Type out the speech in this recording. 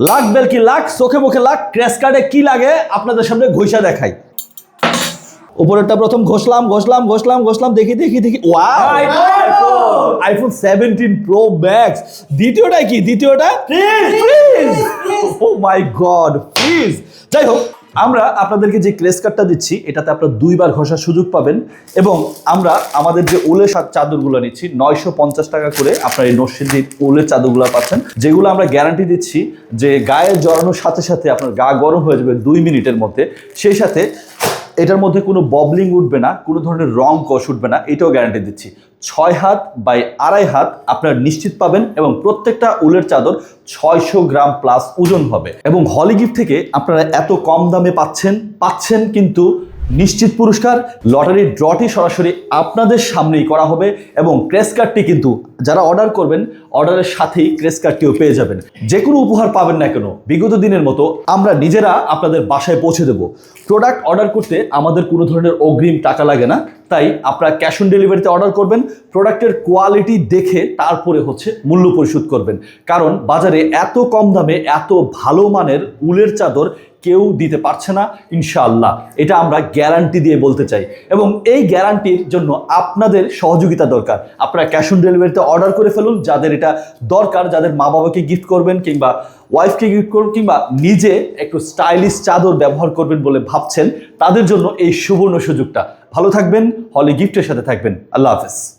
Lakh bell কি লাখ? চোখে মুখে লাখ? ক্র্যাশ কার্ডে কি লাগে? আপনাদের সামনে ঘষা দেখাই। উপরেরটা প্রথম ঘষলাম ঘষলাম ঘষলাম ঘষলাম দেখি দেখি দেখি। আইফোন সেভেন্টিন প্রো ম্যাক্স দ্বিতীয়টা কি? দ্বিতীয়টা? ও মাই গড ফ্রিজ যাই হোক আমরা আপনাদেরকে যে ক্রেস কার্ডটা দিচ্ছি, এটাতে আপনারা দুইবার ঘষার সুযোগ পাবেন এবং আমরা আমাদের যে ওলের চাদরগুলো নিচ্ছি, নয়শো পঞ্চাশ টাকা করে আপনার এই নসিদ্দির ওলের চাদরগুলো পাচ্ছেন, যেগুলো আমরা গ্যারান্টি দিচ্ছি যে গায়ে জড়ানোর সাথে সাথে আপনার গা গরম হয়ে যাবে দুই মিনিটের মধ্যে। সেই সাথে এটার মধ্যে কোনো ববলিং উঠবে না, কোনো ধরনের রং কষ উঠবে না, এটাও গ্যারান্টি দিচ্ছি। ছয় হাত বাই আড়াই হাত আপনারা নিশ্চিত পাবেন এবং প্রত্যেকটা উলের চাদর ছয়শো গ্রাম প্লাস ওজন হবে। এবং হলি গিফট থেকে আপনারা এত কম দামে পাচ্ছেন পাচ্ছেন কিন্তু নিশ্চিত পুরস্কার লটারির ড্রটি সরাসরি আপনাদের সামনেই করা হবে এবং ক্রেস কার্ডটি কিন্তু যারা অর্ডার করবেন, অর্ডারের সাথেই ক্রেস কার্ডটিও পেয়ে যাবেন। যে কোনো উপহার পাবেন না কেন, বিগত দিনের মতো আমরা নিজেরা আপনাদের বাসায় পৌঁছে দেব। প্রোডাক্ট অর্ডার করতে আমাদের কোনো ধরনের অগ্রিম টাকা লাগে না। তাই আপনারা ক্যাশ অন ডেলিভারিতে অর্ডার করবেন প্রোডাক্টের কোয়ালিটি দেখে তারপরে হচ্ছে মূল্য পরিশোধ করবেন। কারণ বাজারে এত কম দামে, এত ভালো মানের উলের চাদর কেউ দিতে পারছে না, ইনশাআল্লাহ। এটা আমরা গ্যারান্টি দিয়ে বলতে চাই। এবং এই গ্যারান্টির জন্য আপনাদের সহযোগিতা দরকার। আপনারা ক্যাশ অন ডেলিভারিতে অর্ডার করে ফেলুন, যাদের এটা দরকার, যাদের মা বাবাকে গিফট করবেন কিংবা ওয়াইফকে গিফট করুন কিংবা নিজে একটু স্টাইলিশ চাদর ব্যবহার করবেন বলে ভাবছেন, তাদের জন্য এই সুবর্ণ সুযোগটা। ভালো থাকবেন, হলে গিফটের সাথে থাকবেন। আল্লাহ হাফেজ।